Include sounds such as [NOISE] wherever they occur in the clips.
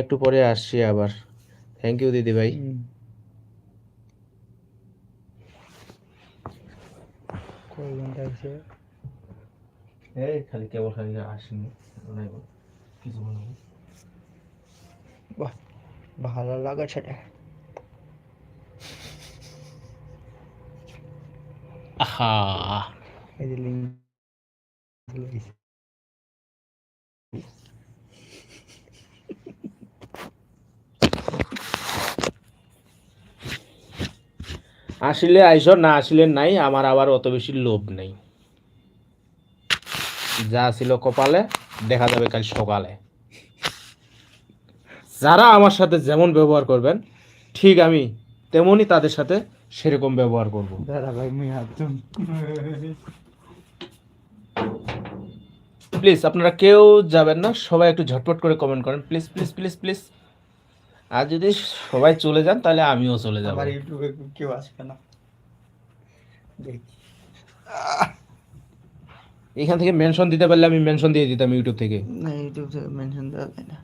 একটু পরে আসছি আবার। থ্যাংক ইউ দিদি ভাই। এই খালি কেবল খালি আসিনি কিছু বাহ ভালো লাগা সেটা আহা। এই যে লিঙ্ক আসলে আইসো না আসলে নাই আমার আবার অত বেশি লোভ নেই। যা ছিল কপালে দেখা যাবে কাল সকালে। যারা আমার সাথে যেমন ব্যবহার করবেন ঠিক আমি তেমনই তাদের সাথে সেরকম ব্যবহার করব। দাদা ভাই মুই হাত প্লিজ আপনারা কেউ যাবেন না সবাই একটু ঝটপট করে কমেন্ট করেন। Please please please please. আর যদি সবাই চলে যান তাহলে আমিও চলে যাব। আমার ইউটিউবে কেউ আসবে না। দেখি। এখান থেকে মেনশন দিতে পারলে আমি মেনশন দিয়ে দিতাম ইউটিউব থেকে। না ইউটিউব থেকে মেনশন দেওয়া যায় না।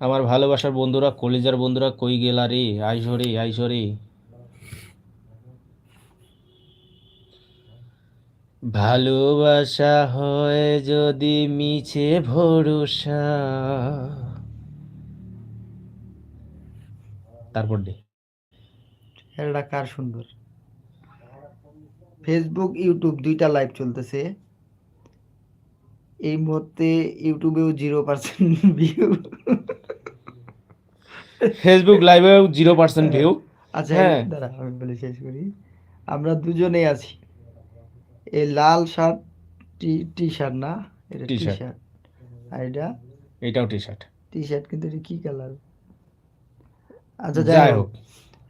আমার ভালোবাসার বন্ধুরা কলিজার বন্ধুরা কই গেলা রে? আইসরে আইসরে ভালোবাসা হয় যদি মিছে ভরসা। তারপর দে। এটা কার সুন্দর? ফেসবুক ইউটিউব দুইটা লাইভ চলতেছে। এই মুহূর্তে ইউটিউবেও জিরো পার্সেন্ট ভিউ ফেসবুক লাইভেও জিরো পার্সেন্ট ভিউ আচ্ছা হ্যাঁ। দাঁড়া আমি বলে শেষ করি। আমরা দুজনেই আছি। এই লাল শার্ট টি টি শার্ট না? এটা টি। শার্ট আর এটা? এটাও টি শার্ট টি শার্ট কিন্তু এটা কি কালার আচ্ছা যাই হোক।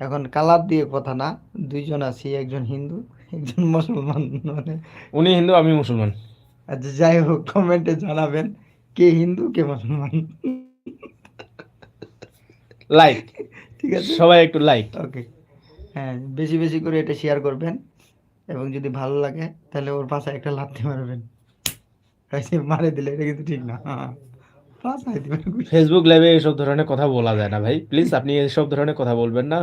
এখন কালার দিয়ে কথা না দুইজন আছি একজন হিন্দু একজন মুসলমান মানে উনি হিন্দু আমি মুসলমান। আচ্ছা যাই হোক কমেন্টে জানাবেন কে হিন্দু কে মুসলমান। লাইক ঠিক আছে? সবাই একটু লাইক ওকে হ্যাঁ বেশি বেশি করে এটা শেয়ার করবেন এবং যদি ভালো লাগে তাহলে ওর পাশে একটা লাথি মারবেন। মারে দিলে এটা কিন্তু ঠিক না। হ্যাঁ ফেসবুক লাইভে এইসব ধরনের কথা বলা যায় না ভাই। প্লিজ আপনি এইসব ধরনের কথা বলবেন না।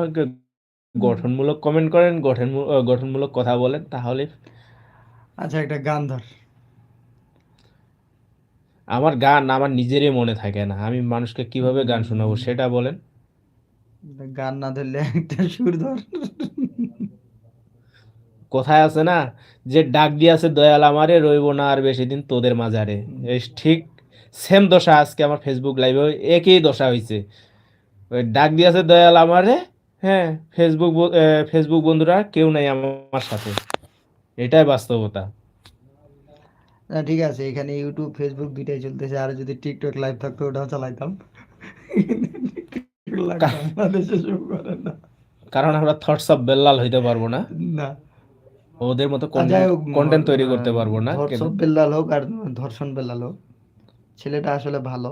গঠনমূলক কমেন্ট করেন গঠন গঠনমূলক কথা বলেন তাহলে আচ্ছা একটা গান ধর। আমার গান আমার নিজেরই মনে থাকে না। আমি মানুষকে কীভাবে গান শোনাবো সেটা বলেন। গান না ধরলে একটা সুর ধর। কোথায় আছে না যে ডাক দিয়েছে দয়াল আমারে রইব না আর বেশি দিন তোদের মাজারে ঠিক সেম দশা আজকে আমার ফেসবুক লাইভে একই দশা হয়েছে ওই ডাক দিয়েছে দয়াল আমারে। হ্যাঁ। ফেসবুক ফেসবুক বন্ধুরা কেউ নাই আমার সাথে। এটাই বাস্তবতা। না ঠিক আছে এখানে ইউটিউব ফেসবুক দুইটাই চলতেছে। আর যদি টিকটক লাইভ থাকতো ওটাও চালাইতাম। [LAUGHS] কারণ আমরা থটস অফ বেল্লাল হইতে পারব না। না। ওদের মতো কন্টেন্ট তৈরি করতে পারব না বেল্লাল হোক আর ধর্ষণ বেল্লাল হোক। ছেলেটা আসলে ভালো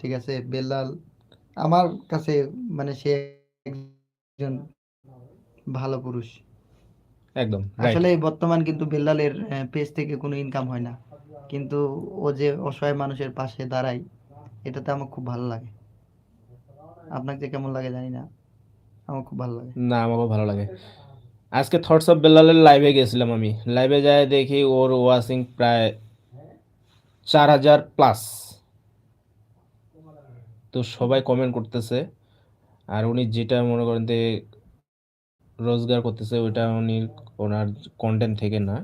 ঠিক আছে? বেল্লাল আমার কাছে মানে সে একজন ভালো পুরুষ। একদম আসলে বর্তমান কিন্তু বেল্লালের পেজ থেকে কোনো ইনকাম হয় না। কিন্তু ও যে অসহায় মানুষের পাশে দাঁড়ায় এটাতে আমার খুব ভালো লাগে। আপনাকে কেমন লাগে জানি না আমার খুব ভালো লাগে। না আমারও ভালো লাগে। আজকে থটস অফ বেল্লালের লাইভে গেছিলাম আমি। লাইভে যায় দেখি ওর ওয়াচিং প্রায় চার হাজার প্লাস তো সবাই কমেন্ট করতেছে। আর উনি যেটা মনে করেন যে রোজগার করতেছে ওইটা উনি ওনার কন্টেন্ট থেকে না।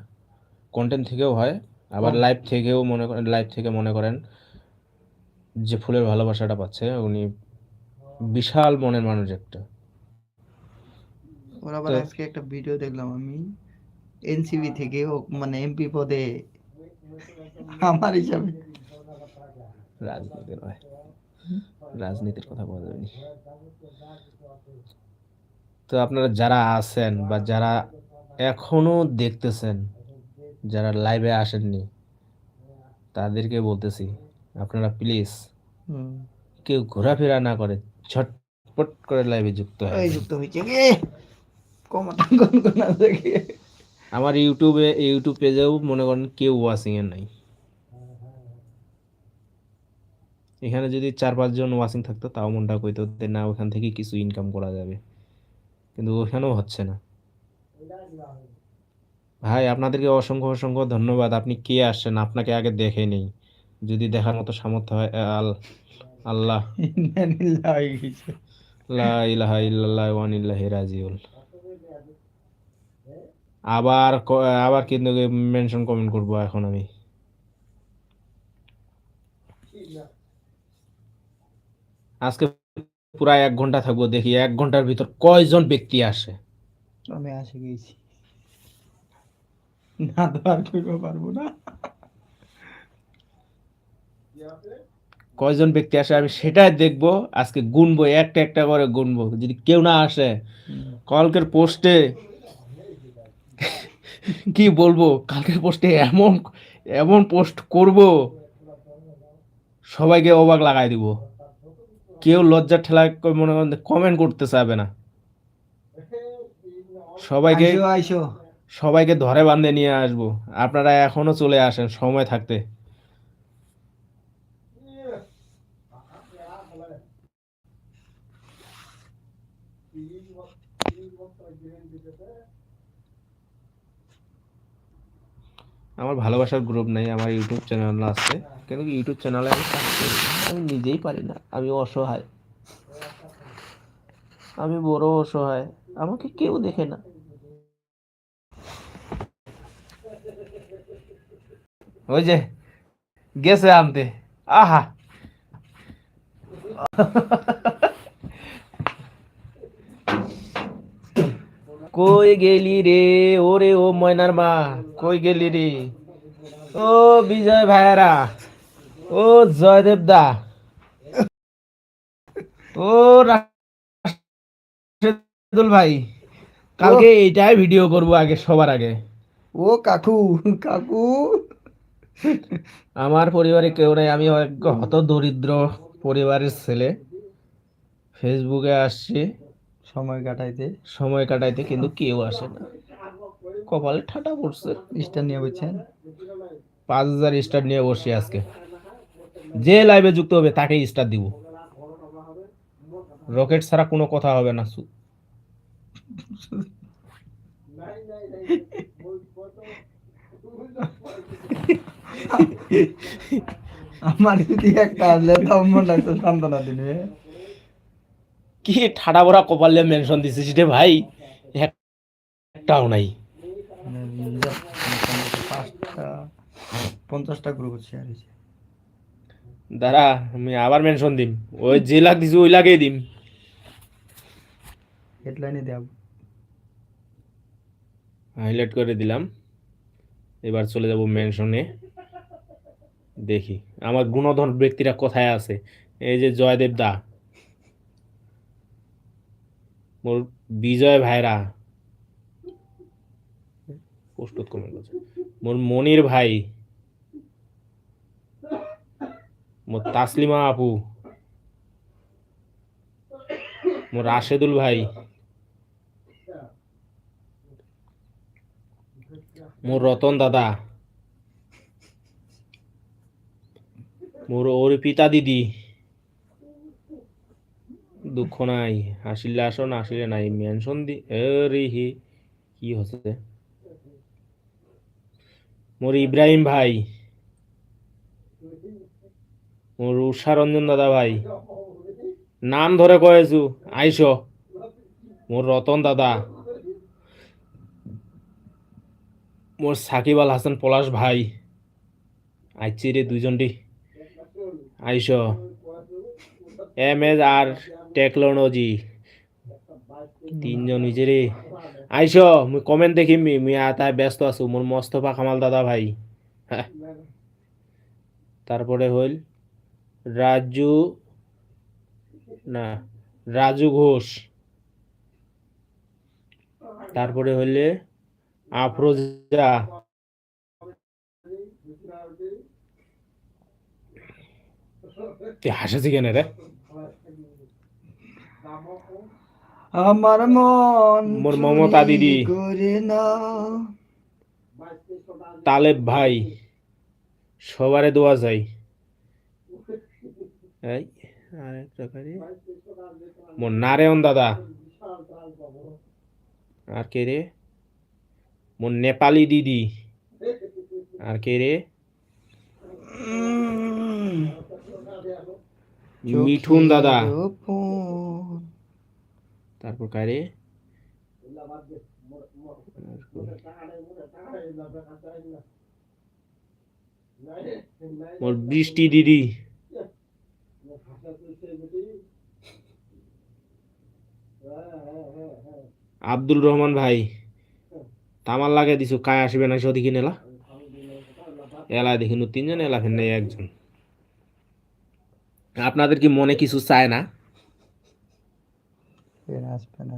কন্টেন্ট থেকেও হয় আবার লাইভ থেকেও মনে করেন লাইভ থেকে মনে করেন যে ফুলের ভালোবাসাটা পাচ্ছে উনি বিশাল মনের মানুষ একটা। ওর আবার আজকে একটা ভিডিও দেখলাম আমি। এনসিবি থেকে মানে এমপি পদে আমার হিসাবে। রাজনীতি নয় রাজনীতির কথা বলা যাবে তো আপনারা যারা আছেন বা যারা এখনও দেখতেছেন যারা লাইভে আসেননি তাদেরকে বলতেছি আপনারা প্লিজ হুম। কেউ ঘোরাফেরা না করে ঝটপট করে লাইভে যুক্ত হয় যুক্ত হয়েছে আছে আমার ইউটিউবে ইউটিউব পেজেও মনে করেন কেউ ওয়াচিং এর নাই। এখানে যদি চার পাঁচজন ওয়াচিং থাকতো, তাও মনটা কইতো না, ওখান থেকে কিছু ইনকাম করা যাবে। কিন্তু ওখানেও হচ্ছে না। ভাই, আপনাদেরকে অসংখ্য অসংখ্য ধন্যবাদ। আপনি কে আসছেন? আপনাকে আগে দেখে নেই। যদি দেখার মতো সামর্থ্য হয় আল, আল্লাহ। ইলাহা রাজিউল আবার আবার কিন্তু মেনশন কমেন্ট করব এখন আমি। আজকে পুরা এক ঘণ্টা থাকব দেখি এক ঘণ্টার ভিতর কয়জন ব্যক্তি আসে? আমি আসে গেছি। না তো আর করতে পারব না। কয়জন ব্যক্তি আসে আমি সেটাই দেখব আজকে গুনবো একটা একটা করে গুনবো। যদি কেউ না আসে কালকের পোস্টে কি বলব কালকের পোস্টে এমন এমন পোস্ট করব সবাইকে অবাক লাগাই দিব। কেউ লজ্জা ঠেলা মনে করেন কমেন্ট করতে চাবে না। সবাইকে সবাইকে ধরে বান্ধে নিয়ে আসব। আপনারা এখনও চলে আসেন সময় থাকতে। আমার ভালোবাসার গ্রুপ নেই, আমার ইউটিউব চ্যানেল আছে। কেন কি ইউটিউব চ্যানেলে আমি কাজ করি। আমি নিজেই পারি না, আমি অসহায়। আমি বড় অসহায়, আমাকে কেউ দেখে না। ওই যে, গেছে আনতে। আহা! কই গেলি রে? ওরে ও ময়নার মা কই গেলি রে? ও বিজয় ভাইরা ও জয়দেব দা। ও রাশেদুল ভাই কালকে এইটাই ভিডিও করব আগে সবার আগে। ও কাকু কাকু। আমার পরিবারে কেউ নেই আমি হত দরিদ্র পরিবারের ছেলে। ফেসবুকে আসছি। সময় কাটাইতে। সময় কাটাইতে কিন্তু কেউ আসে না। কপালে ঠাটা পড়ছে। স্টার নিয়ে বুঝছেন পাঁচ হাজার স্টার নিয়ে বসছি আজকে। যে লাইভে যুক্ত হবে তাকেই স্টার দিব। রকেট ছাড়া কোনো কথা হবে না আমার যদি একটা আসলে তাও মনে সান্ত্বনা দিনে কি ঠাডা ভরা কপালে মেনশন দিছিস রে ভাই? একটাও নাই। পঞ্চাশটা গ্রুপ শেয়ার হয়েছে। দাঁড়া আমি আবার মেনশন দিম। ওই যে লাগ দিছি ওই লাগেই দিম। হেডলাইনে দেব। হাইলাইট করে দিলাম। এবার চলে যাব মেনশনে দেখি আমার গুণধর ব্যক্তিরা কোথায় আছে? এই যে জয়দেব দা। মোর বিজয় ভাইরা। পোস্ট কমেন্ট করছে মোর মনির ভাই। মোর তাসলিমা আপু। মোর রাশেদুল ভাই। মোর রতন দাদা। মোর অর্পিতা দিদি। দুঃখ নাই, হাসিলে আসো না আসিলে নাই। মেনশন দি রে হি, কি হচ্ছে মোর ইব্রাহিম ভাই মোর উষা রঞ্জন দাদা ভাই, নাম ধরে কয়েছু আইসো মোর রতন দাদা মোর সাকিব আল হাসান পলাশ ভাই আইছি রে দুইজনটি আইস এম এস আর টেকনোলজি তিনজন হইছে রে। আইস, মুই কমেন্ট দেখিম মি, মুই আতায় ব্যস্ত আছো, মোর মস্তফা কামাল দাদা ভাই। হ্যাঁ। তারপরে হইল রাজু, না, রাজু ঘোষ। তারপরে হইলে আফরোজা। হাসেছি কেন রে? আমার মন মোর মমতা দিদি। করে না। তালেব ভাই সবারে দোয়া চাই। এই কারি। মোর নারায়ণ দাদা। আর কে রে? মোর নেপালি দিদি। আর কে রে? মিঠুন দাদা। তারপর কারে? মোর বৃষ্টি দিদি। আব্দুল রহমান ভাই, তামার লাগে দিছো, কায় আসবে না সে দেখি নেলা? এলা দেখিনু তিনজন, এলা ফেন একজন। আপনাদের কি মনে কিছু চায় না? ফের আসবে না।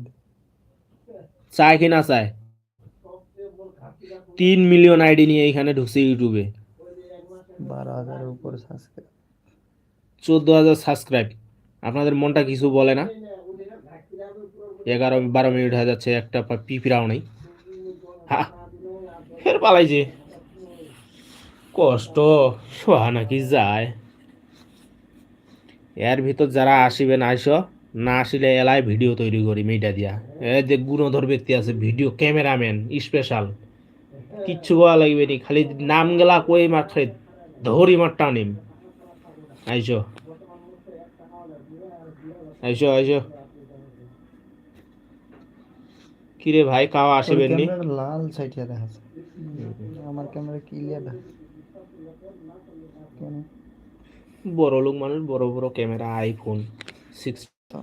চায় কি না চায়? তিন মিলিয়ন আইডি নিয়ে এখানে ঢুকছে ইউটিউবে বারো হাজারের উপর সাবস্ক্রাইব চোদ্দ হাজার সাবস্ক্রাইব আপনাদের মনটা কিছু বলে না? এগারো বারো মিনিট হয়ে যাচ্ছে একটা পা- পিঁপড়াও নেই। ফের পালাইছে। কষ্ট সোহা নাকি যায়। এর ভিতর যারা আসিবেন আইস। না আসিলে এলায় ভিডিও তৈরি করি মেয়েটা দিয়া। এ যে গুণধর ব্যক্তি আছে ভিডিও ক্যামেরাম্যান স্পেশাল কিচ্ছু বলা লাগবে নি খালি নাম গেলা কই মার খালি ধরি মার টানিম আইসো। আইসো আইসো। কিরে ভাই কাওয়া আসিবেন নি? লাল সাইটিয়া দেখাচ্ছে আমার ক্যামেরা ক্লিয়ার দেখা বড় লোক মানুষ বড় বড় ক্যামেরা আইফোন সিক্স তো।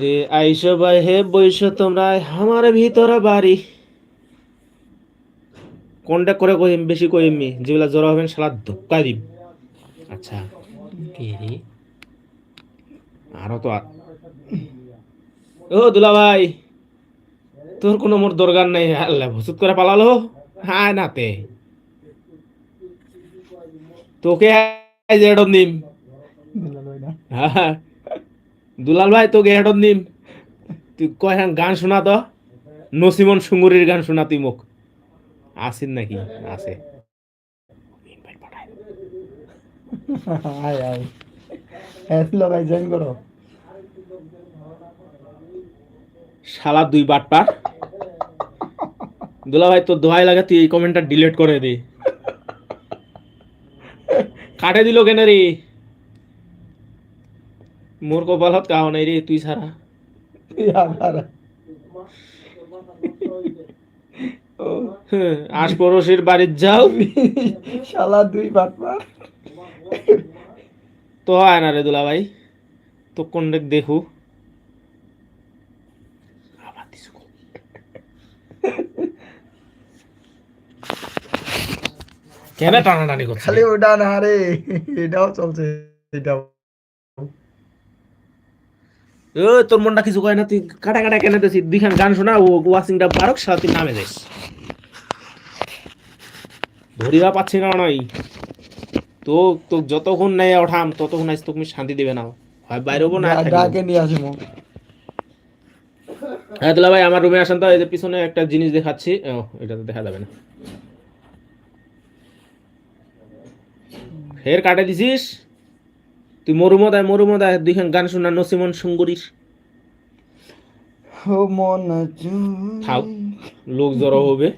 রে আইসো ভাই হে বইস তোমরা আমার ভিতরে বাড়ি। কন্ট্যাক্ট করে কইম বেশি কইম যেগুলা জড়ো হবেন শালা ধোক্কা দিম। আচ্ছা। আরও তো ও দুলা ভাই তোর কোনো মোর দরকার নাই। আল্লাহ ভসুত করে পালালো। হ্যাঁ নাতে। তোকে দুলাল ভাই হ্যাঁ দুলাল ভাই তোকে হেডন দিম। তুই কয় গান শোনা তো? নসিমন সুঙ্গুরির গান শোনা তুই মুখ আসিন নাকি? আছে। আয় আয়। হ্যাঁ লগাই জয়েন করো। শালা দুই বাটপার দুলা ভাই তোর দোয়াই লাগে তুই এই কমেন্টটা ডিলিট করে দে। কাটে দিল কেন রে? মোর কপালত কাহ নাই রে তুই ছাড়া তুই আবার হ্যাঁ, আশ পড়োশির বাড়ির যাও। শালা দুই বাটবার তো হয় না রে দুলা ভাই তো কোন দেখ দেখু আবার দিছো গো। কেন টানাটানি করছে? খালি ওটা না রে এটাও চলছে এটাও। ও তোর মনটা কিছু কয় না তুই কাটা কাটা কেন দিছিস? দুইখান গান শোনা ও ওয়াশিংটা বারক সারা তুই নামে যাইস। ধরিবা পাচ্ছি না নয়। তো তো যতক্ষণ নাই ওঠাম ততক্ষণ আইস তোকে শান্তি দিবে না। হয় বাইরে হব না ডাকে নিয়ে আসি মো হ্যাঁ তাহলে ভাই আমার রুমে আসেন তো এই যে পিছনে একটা জিনিস দেখাচ্ছি। ও এটা তো দেখা যাবে না। ফের কাটে দিছিস? তুই মরুমদায় মরুমদায় দুইখান গান শোনা নসিমন সুঙ্গুরির। ও লোক জড়ো হবে।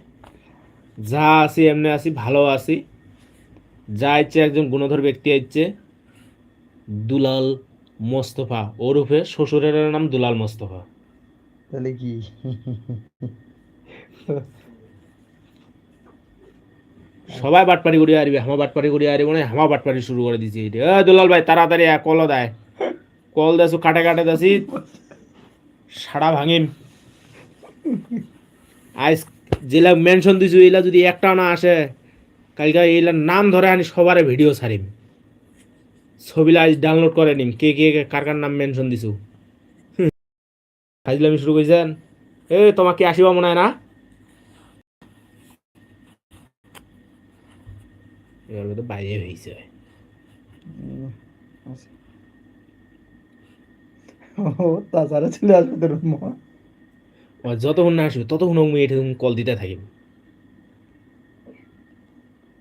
যা আছি এমনি আছি ভালো আছি। যা ইচ্ছে একজন গুণধর ব্যক্তি ইচ্ছে দুলাল মোস্তফা ওরফে শ্বশুরের নাম দুলাল মোস্তফা। তাহলে কি? সবাই বাটপারি করে আসবে হামা বাটপারি করে আসবে মানে হামা বাটপারি শুরু করে দিছি এ, দুলাল ভাই, তাড়াতাড়ি কল দেয়। কল দেছো কাটে কাটে দেছি সাড়া ভাঙিম। আইস, যেলা মেনশন দিছু এলা যদি একটা না আসে, কালকে এইলার নাম ধরে আনি, সবারে ভিডিও ছাড়িম। ছবিলা আজ ডাউনলোড করে নিম, কে কে কার কার নাম মেনশন দিছু। ফাজলামি শুরু করেছেন এ, তোমাকে আসিবা মনে হয় না? এবার তো বাইরে হয়েছে তাছাড়া চলে আসবে তোর মা। যতক্ষণ না আসবে ততক্ষণ আমি এটা কল দিতে থাকি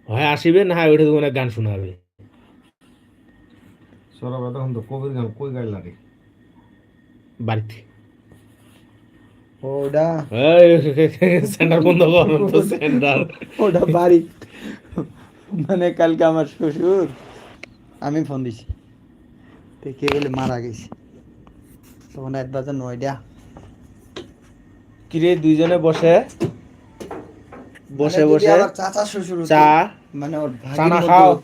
হয় আসিবে না হয় ওইটা তোমার গান শোনাবে। সরব তখন তো কবির গান কই গাইলা রে? বাড়িতে। ওটা সেন্টার বন্ধ কর তো সেন্টার। ওটা বাড়ি। মানে কালকে আমার শ্বশুর আমি ফোন দিছি। দেখে গেলে মারা গেছে। তখন এক বাজার নয়টা। কিরে দুইজনে বসে? বসে মানে বসে। চাচা শ্বশুর চা। মানে ওর চানা খাও।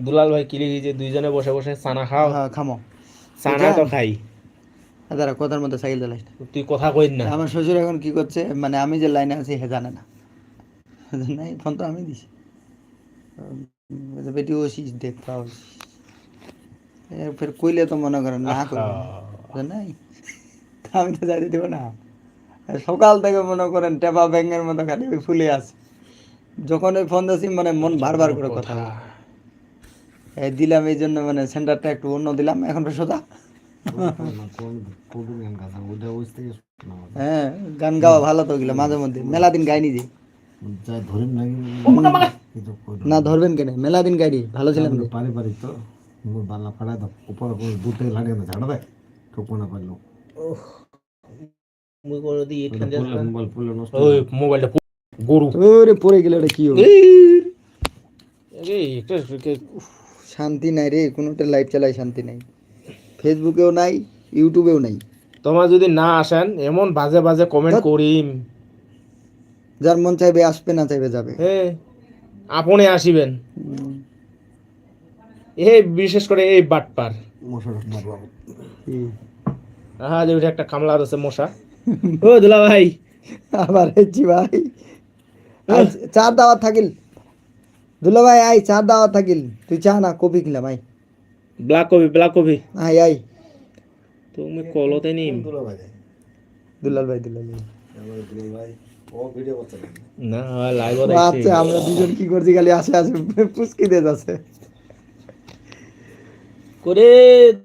দুলাল ভাই কিরে যে দুইজনে বসে বসে চানা খাও। হ্যাঁ খামো। চানা তো খাই। দাঁড়া কথার মধ্যে সাইকেল চালাইস তুই কথা কই না। আমার শ্বশুর এখন কি করছে মানে আমি যে লাইনে আছি হে জানে না। নাই ফোন তো আমি দিছি। কইলে তো মনে করেন না। নাই। আমি তো দেবো না। সকাল থেকে মনে করেন টেপা ব্যাঙের মতো খালি ফুলে আছে। যখন ওই ফোন দিয়েছি মানে মন বারবার করে কথা। এই দিলাম এই জন্য মানে সেন্টারটা একটু অন্য দিলাম এখন তো সোজা। হ্যাঁ গান গাওয়া ভালো তো ওগুলো মাঝে মধ্যে মেলা দিন গাইনি যে। না ধরবেন কেন? মেলা দিন গাইনি ভালো ছিলাম পারি পারি তো। মোর বালা ফাড়াই দাও উপর থেকে লাগাই না ঝাড়া দেয়। টোপো না পারল। মোবাইলটা গরু। ওরে পড়ে গেলে ওটা কি হবে? শান্তি নাই রে কোনোটা লাইভ চালাই শান্তি নাই। ফেসবুকেও নাই ইউটিউবেও নাই। তোমার যদি না আসেন এমন বাজে বাজে কমেন্ট। করিম। যার মন চাইবে আসবে না চাইবে যাবে। হে আপনি আসিবেন। উম, এ বিশেষ করে এই বাটপার। হ্যাঁ যে একটা কামলা আছে মশা। ও দুলা ভাই আবার হেচ্ছি ভাই। চার দাওয়াত থাকিল। দুলা ভাই আই চার দাওয়াত থাকিল। তুই চা না কপি কিনলাম আই ব্ল্যাক কপি ব্ল্যাক কপি আই আই তুমি কলতে নিম। দুলা ভাই দুলাল ভাই দুলাল ভাই। ভাই। না। লাইভ আচ্ছা আমরা দুজন কি করছি খালি আসে আসে পুচকি দিয়ে যাচ্ছে। করে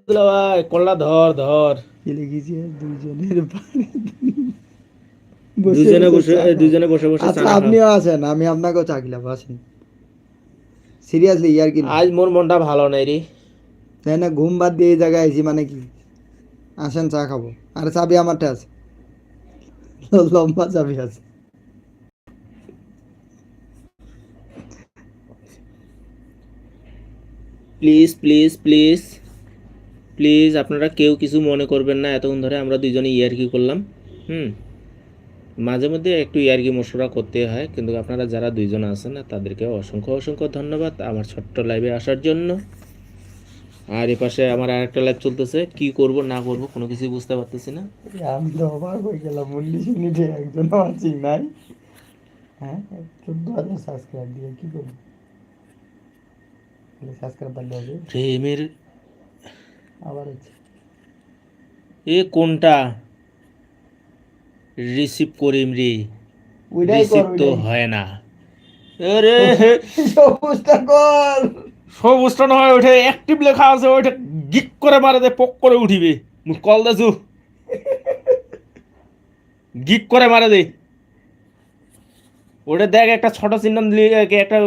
দুলা কল্লা ধর ধর। গেলে গেছি দুজনের বাড়ি। দুজনে বসে দুজনে বসে বসে আচ্ছা আপনিও আসেন আমি আপনাকেও চা খিলাবো আসেন। সিরিয়াসলি ইয়ার কি? আজ মোর মনটা ভালো নাই রে। তাই না ঘুম বাদ দিয়ে এই জায়গায় আইছি মানে কি? আসেন চা খাব। আর চাবি আমারটা আছে। লম্বা চাবি আছে। প্লিজ প্লিজ প্লিজ প্লিজ আপনারা কেউ কিছু মনে করবেন না, এতক্ষণ ধরে আমরা দুইজনে ইয়ারকি করলাম, হুম? মাঝে মধ্যে একটু ইয়ারকি মশলা করতে হয়, কিন্তু আপনারা যারা দুইজন আছেন না তাদেরকে অসংখ্য অসংখ্য ধন্যবাদ আমার ছোট্ট লাইভে আসার জন্য। আর এ পাশে আমার আরেকটা লাইভ চলতেছে, কি করব, না করব, কোনো কিছু বুঝতে পারতেছি না। আমি তো অবাক হয়ে গেলাম, উনিশ মিনিটে একজন আছি নাই। হ্যাঁ চোদ্দ হাজার সাবস্ক্রাইব দিয়ে কি করব? সাবস্ক্রাইব বাড়লে হবে প্রেমের আবার হচ্ছে এ কোনটা রিসিভ করিম রে রিসিভ তো হয় না আরে সবুজটা কর সবুজটা নয় ওইটা অ্যাক্টিভ লেখা আছে ওইটা গিক করে মারে দে পক করে উঠিবে। কল দেছু গিক [LAUGHS] করে মারে দে। ওটা দেখ একটা ছোট চিহ্ন একটা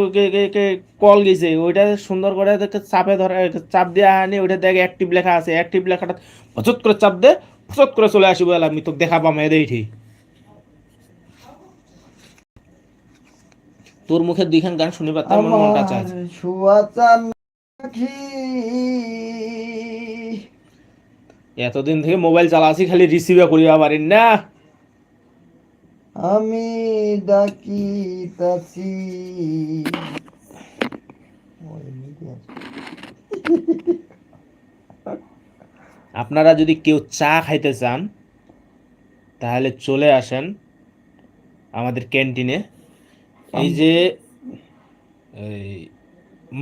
কল গেছে। ওইটা সুন্দর করে চাপে ধরে চাপ দিয়ে আনি ওইটা দেখ অ্যাক্টিভ লেখা আছে। অ্যাক্টিভ লেখাটা হচত করে চাপ দে হচত করে চলে আসিব এলা আমি তোকে দেখা পাম এদের ঠিক। তোর মুখে দুইখান গান শুনি পারতাম আমার মনটা চায় পাখি। এতদিন থেকে মোবাইল চালাছি খালি রিসিভে করিবা পারি না। আমি ডাকিতাছি। আপনারা যদি কেউ চা খাইতে চান, তাহলে চলে আসেন আমাদের ক্যান্টিনে। এই যে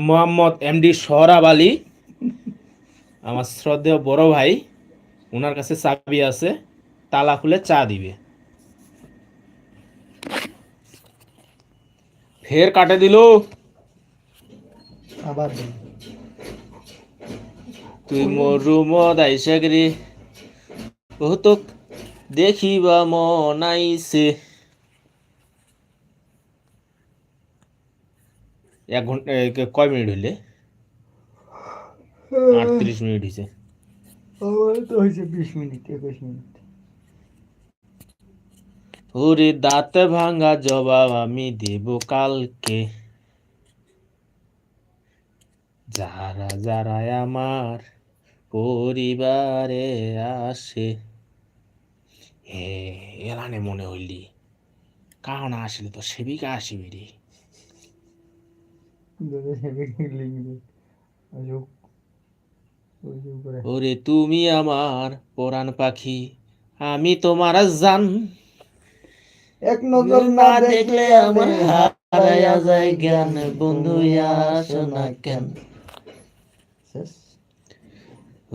মোহাম্মদ এমডি সোহরাব আলী, আমার শ্রদ্ধেয় বড় ভাই ওনার কাছে চাবি আছে, তালা খুলে চা দিবে। ফের কাটে দিল। আবার। তুই মোর রুমত আইসা গেলি ও তোক দেখিবা মন আইছে এক ঘণ্টা কয় মিনিট হইলে? আটত্রিশ মিনিট হয়েছে তো হয়েছে বিশ মিনিট একুশ মিনিট। ওরে দাঁত ভাঙা জবাব আমি দেব কালকে। যারা যারা আমার পরিবারে আসে হে এলানে মনে হইলি কারণ আসলে তো সেবিকা আসিবি রে। ওরে তুমি আমার পরাণ পাখি আমি তোমার জান এক নজর না দেখলে আমার হারায়া যায় জ্ঞান বন্ধু আসো না কেন?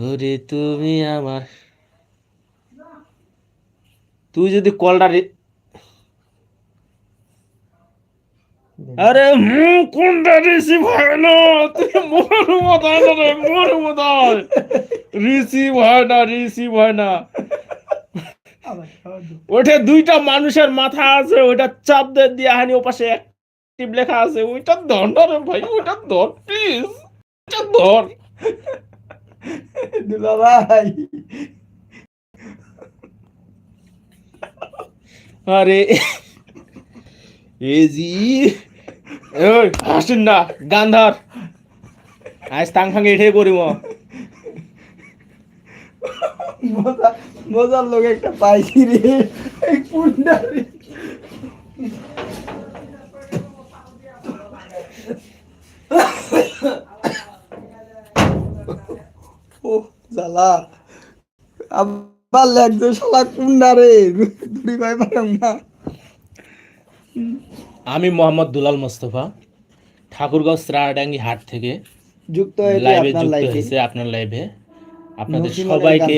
ওরে তুমি আমার তুই যদি কলটা আরে হুম কোনটা রিসিভ হয় না তুই মোর রে মোর মতায় রিসিভ হয় না রিসিভ হয় না। ওটা দুইটা মানুষের মাথা আছে ওইটা চাপ দিয়ে হানি ওপাশে অ্যাক্টিভ লেখা আছে। ওইটা ধর না রে ভাই ওইটা ধর প্লিজ ওইটা ধর। [LAUGHS] দুলা ভাই। আরে এজি ওই হাসিন না গান্ধার ধর। আজ তাং ফাং এঠে করিম মজার লোক একটা পাইছি রে। এই কুন্ডা রে। ও জ্বালা। আবার লাগছে শালা কুন্ডা রে। দুই ভাই পারাম না। আমি মোহাম্মদ দুলাল মোস্তফা ঠাকুরগাঁও স্রাডাঙ্গি হাট থেকে যুক্ত হয়েছে আপনার লাইভে আপনাদের সবাইকে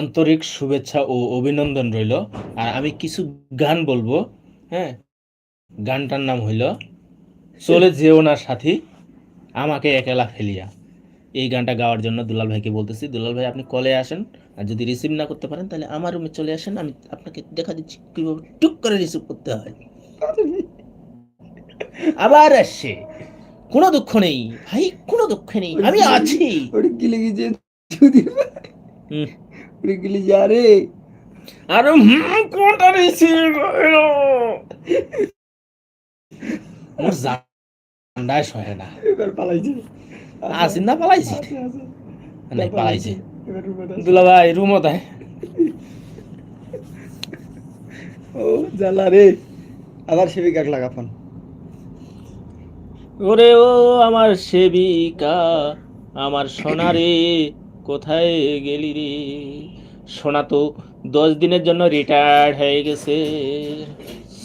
আন্তরিক শুভেচ্ছা ও অভিনন্দন রইল। আর আমি কিছু গান বলব হ্যাঁ? গানটার নাম হইল চলে যেও না সাথী আমাকে একলা ফেলিয়া। এই গানটা গাওয়ার জন্য দুলাল ভাইকে বলতেছি দুলাল ভাই আপনি কলে আসেন আর যদি রিসিভ না করতে পারেন তাহলে আমার রুমে চলে আসেন আমি আপনাকে দেখা দিচ্ছি কীভাবে টুক করে রিসিভ করতে হয়। আবার আসছে। কোনো দুঃখ নেই ভাই কোনো দুঃখ নেই আমি আছি। ওরে গিলে গিয়ে যদি হুম। ওরে গিলে যা রে। আরে হুম কোনটা রিসিভ মোর জান্ডায় সহে না। এবার পালাইছে। আসিন না পালাইছি। নাই আছে। দুলা ভাই রুমও ও জ্বালা রে। আবার সেবিকাক লাগা ফোন ওরে ও আমার সেবিকা আমার সোনা রে কোথায় গেলি রে? সোনা তো দশ দিনের জন্য রিটায়ার্ড হয়ে গেছে।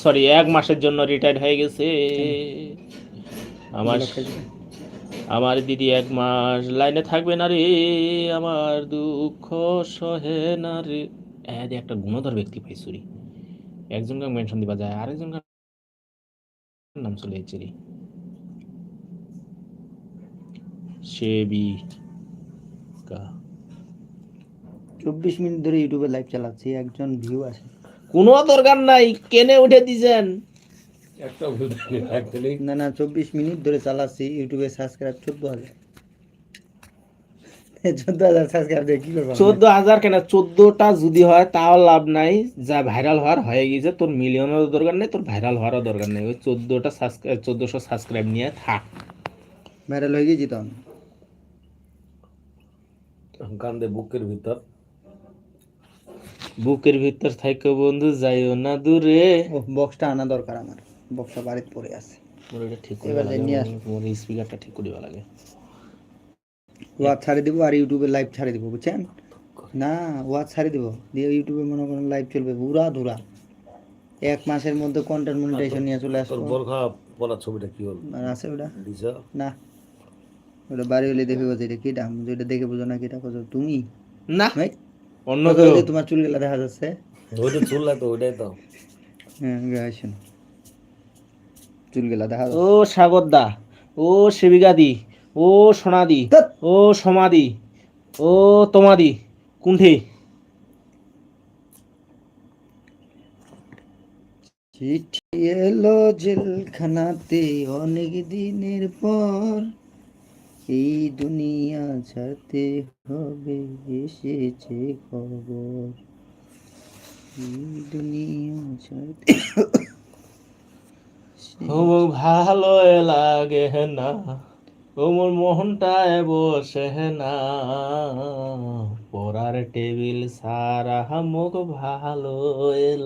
সরি এক মাসের জন্য রিটায়ার্ড হয়ে গেছে। আমার আমার দিদি এক মাস লাইনে থাকবে না রে। আমার দুঃখ সহে না রে। হ্যাঁ একটা গুণধর ব্যক্তি পাইছু রে। একজনকে মেনশন দিবা যায় আরেকজনকে নাম চলে যাচ্ছে রে। চব্বিশ মিনিট ধরে ইউটিউবে লাইভ চালাচ্ছি একজন ভিউ আসে কোনো দরকার নাই কেনে উঠে দিছেন? একটা ভুল না না চব্বিশ মিনিট ধরে চালাচ্ছি ইউটিউবে সাবস্ক্রাইব চোদ্দ হাজার। চোদ্দ হাজার সাবস্ক্রাইব দিয়ে কি করব চোদ্দ হাজার কেন চোদ্দটা যদি হয় তাও লাভ নাই। যা ভাইরাল হওয়ার হয়ে গেছে তোর মিলিয়নেরও দরকার নেই তোর ভাইরাল হওয়ারও দরকার নেই। ওই চোদ্দটা সাবস্ক্রাইব চোদ্দশো সাবস্ক্রাইব নিয়ে থাক। ভাইরাল হয়ে গেছি তখন। কান্দে বুকের ভিতর। বুকের ভিতর থাকে বন্ধু যাইও না দূরে। বক্সটা আনা দরকার আমার। বক্সটা বাড়িতে পড়ে আছে। মোর এটা ঠিক এবার করে যাই নিয়ে আস। মোর স্পিকারটা ঠিক করিবা লাগে। ওয়াচ ছাড়ে দিব আর ইউটিউবে লাইভ ছাড়ে দিব বুঝছেন? না ওয়াচ ছাড়ে দিব। দিয়ে ইউটিউবে মনে করেন লাইভ চলবে পুরা ধুরা। এক মাসের মধ্যে কন্টেন্ট মনিটাইজেশন নিয়ে চলে তোর আসব। বোরখা পরা ছবিটা কি হল? আছে ওটা? দিছ? না। ওটা বাড়ি হলে দেখে বোঝে এটা কিটা যেটা দেখে বোঝো না কিটা বোঝো তুমি? না। ভাই অন্য কেউ। তোমার চুলগুলা দেখা যাচ্ছে। ওইটা চুললা তো ওইটাই তো। হ্যাঁ গাইছেন চুলগুলা দেখা ও সাগর দা ও সেবিকা দি ও সোনাদি ও সমাদি ও তোমাদি কুণ্ঠে। ঠিক এলো জেলখানাতে অনেক দিনের পর। এই দুনিয়া ছাড়তে হবে এসেছে খবর। এই দুনিয়া ছাড়তে ভালো লাগে না ও মোর মোহনটায় বসে না। পড়ার টেবিল সারা মুখ ভালো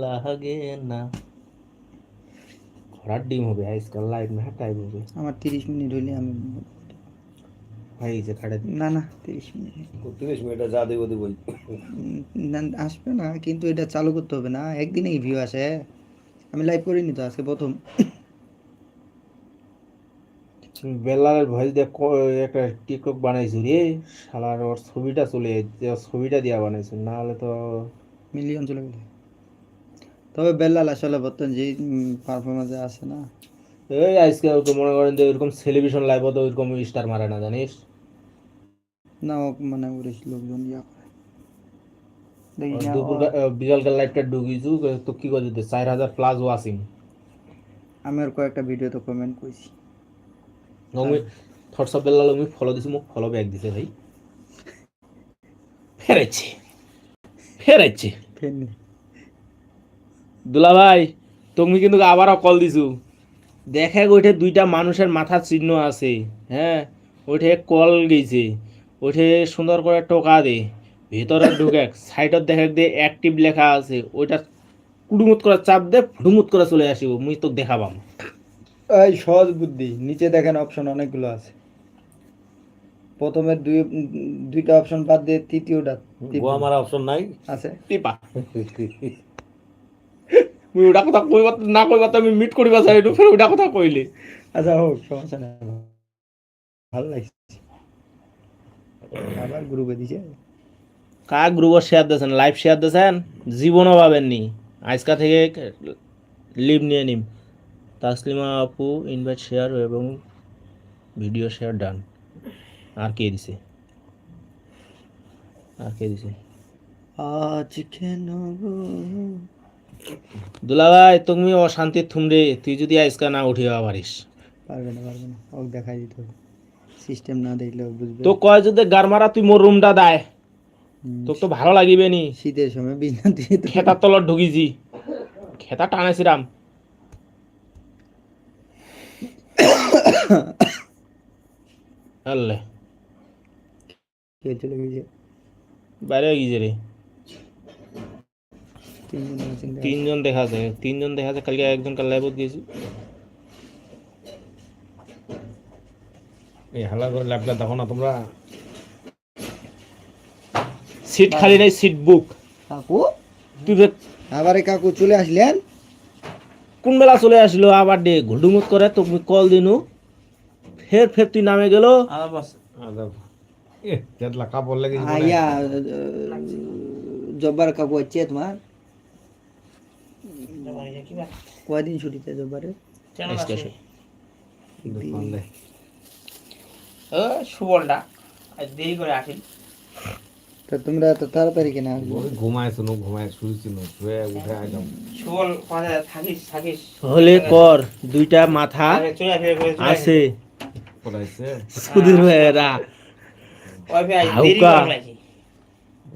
লাগে না। ঘোড়ার ডিম হবে আজকাল লাইট না টাইম হবে। আমার তিরিশ মিনিট হইলে আমি হয়ে গেছে কাটে না না তিরিশ মিনিট। তিরিশ মিনিটে যা দেবো দেবই। না আসবে না কিন্তু এটা চালু করতে হবে না। একদিনেই ভিউ আসে। আমি লাইভ করিনি তো আজকে প্রথম। বেলালের ভয়েস দিয়ে ক- একটা টিকটক বানাইছি রে শালার ওর ছবিটা চলে ছবিটা দিয়া বানাইছি না হলে তো মিলিয়ন চলে গেলে। তবে বেল্লাল আসলে বর্তমান যে পারফরমেন্সে আছে না। এই আজকে ওকে মনে করেন যে ওইরকম সেলিব্রেশন লাইভ তো ওইরকম স্টার মারে না জানিস? না মানে ওরে লোকজন ইয়া করে। বিকালকার লাইভটা ঢুকিছু তো কি করে দিতে? চার হাজার প্লাস আমি ওর কয়েকটা ভিডিও তো কমেন্ট করছি আমি বেলাল আমি ফলো দিছি মোক ফলো ব্যাক দিছে ভাই। দুলা ভাই তুমি কিন্তু আবারও কল দিছু। দেখে ওইঠে দুইটা মানুষের মাথার চিহ্ন আছে হ্যাঁ? ওইঠে কল গেছে। ওইঠে সুন্দর করে টোকা দে। ভিতরে ঢুকে সাইডত দেখে দে অ্যাক্টিভ লেখা আছে। ওইটা কুডুমুত করে চাপ দে ফুডুমুত করে চলে আসিব মুই তোকে দেখাবাম। এই সহজ বুদ্ধি নিচে দেখেন অপশন অনেকগুলো আছে। প্রথমে দুই দুইটা অপশন বাদ দিয়ে তৃতীয়টা টিপবেন। গোয়া মারা অপশন নাই? আছে। টিপা। মুই ওটা কথা কইবা না কইবা তো আমি মিট করিবা চাই ফের ওটা কথা কইলে। আচ্ছা হোক সমস্যা নাই। ভালো লাগছে। আবার গ্রুপে দিছে। কাক গ্রুপ শেয়ার দিয়েছেন? লাইভ শেয়ার দিয়েছেন? জীবনও পাবেননি। আজকা থেকে লিভ নিয়ে নিম। তাসলিমা আপু ইনভাইট শেয়ার এবং ভিডিও শেয়ার ডান আর কে দিছে? আর কে দিছে? আজ কেন দুলা ভাই তুমি অশান্তির থুমরে তুই যদি আজকা না উঠিবা পারিস পারবে না পারবে না। ওকে দেখাই দিতে হবে। সিস্টেম না দেখলে বুঝবে। তো কয় যদি গারমারা তুই মোর রুমটা দেয় তোকে তো ভালো লাগিবে নি। শীতের সময় বিছনা দিয়ে তো খেতার তলত ঢুকিছি। খেতা টানেছিলাম। আল্লে। কে চলে গেছে? বাইরে গিয়েছে রে। তিনজন দেখা। যায়। তিনজন দেখা যায় কালকে একজন কাল লাইভত গেছি। এই হালা করে ল্যাপটা দেখো না তোমরা। সিট খালি নাই সিট বুক কাকু? তুই আবার কাকু চলে আসলেন? কোন বেলা চলে আসলো? আবার ডে ঘুডুমুত করে তুমি কল দিনু। ফের ফের তুই নামে গেল। আইয়া জব্বার কাকু আছে তোমার? কয়দিন ছুটিতে জব্বারে সুবলটা দেরি করে তা তোমরা এত তাড়াতাড়ি কেন ওই ঘুমাইছিল ঘুমায় শুয়েছিল শুয়ে উঠে একদম। সুবল কোথায় থাকিস থাকিস। হলে কর দুইটা মাথা আছে। পড়াইছে সুধীর ভাইয়েরা ওই ভাই দেরি করে লাগি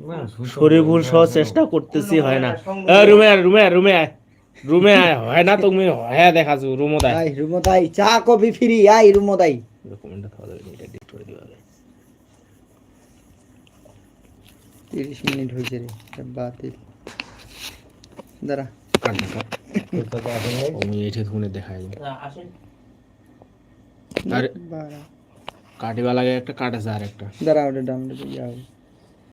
না শুইতে শরীফুল সহ চেষ্টা করতেছি হয় না। এ, রুমে আয়, রুমে রুমে রুমে আয়, হয় না তুমি হ্যাঁ দেখাছো রুমো দেয় আই রুমতাই চা কফি ফ্রি আই রুমতাই ডকুমেন্টটা খাওয়া যাবে এটা ডিট করে দিবা আগে। তিরিশ মিনিট হয়েছে রে এটা বাতিল। দাঁড়া। কাট। আমি এঠে থুনে দেখাই কাটিবা লাগে একটা কাটেছে আর একটা দাঁড়া ওটা ডাউনলোড হবে